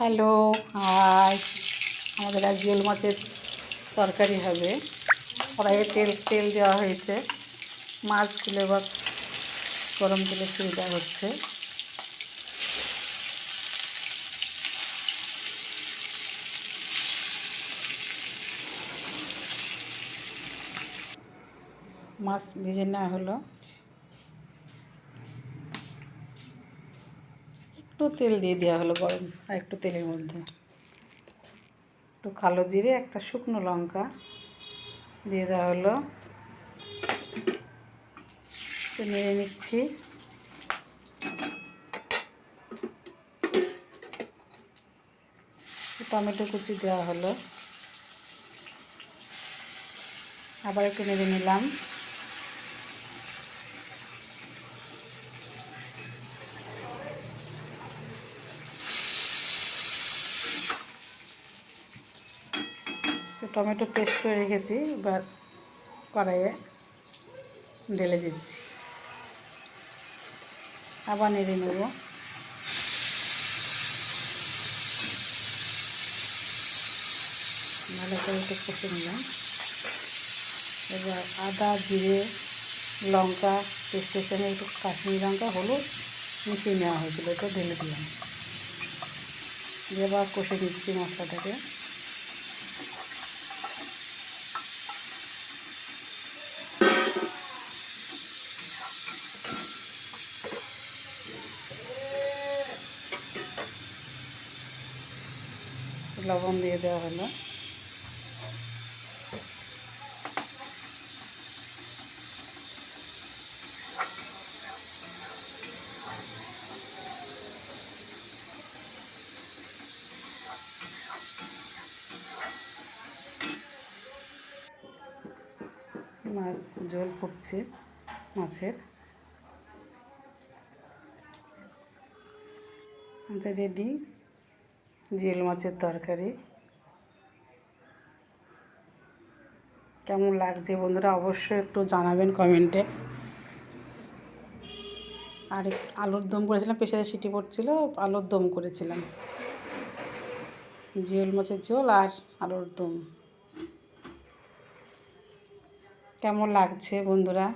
Hello hi আমাদের আজ জিওল মাছের তরকারি হবে। কড়াইয়ে তেল তেল দেওয়া হয়েছে। মাছগুলো এবার গরম তেলে দেওয়া হচ্ছে। মাছ ভেজে নেওয়া হলো। একটু তেল দিয়ে দেওয়া হলো গরম, আর একটু তেলের মধ্যে। একটু কালো জিরে, একটা শুকনো লঙ্কা দিয়ে দেওয়া হলো। নেড়ে নিচ্ছি। টমেটো কুচি দেওয়া হলো। আবার একটু নেড়ে নিলাম। টমেটো পেস্ট করে রেখেছি, এবার কড়াইয়ে ঢেলে দিচ্ছি। আবার নেড়ে নেব। ভালো করে একটু কষে নিলাম। এবার আদা, জিরে, লঙ্কা সঙ্গে একটু কাশ্মীরি লঙ্কা, হলুদ মিশিয়ে নেওয়া হয়েছিল, এটা ঢেলে দিলাম। দিয়ে এবার কষে দিচ্ছি মশলাটাকে। লবণ দিয়ে দেওয়া হলো। মাছ জল ফুটছে মাছের। আমাদের রেডি জিল মাছের তরকারি। কেমন লাগছে বন্ধুরা অবশ্যই একটু জানাবেন কমেন্টে। আর আলুর দম করেছিলাম প্রেশারে সিটি পড়ছিল আলুর দম করেছিলাম। জিওল মাছের ঝোল আর আলুর দম। কেমন লাগছে বন্ধুরা?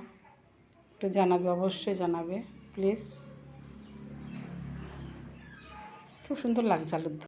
একটু জানাবে, অবশ্যই জানাবে, প্লিজ। খুব সুন্দর লাগছে আলুর দম।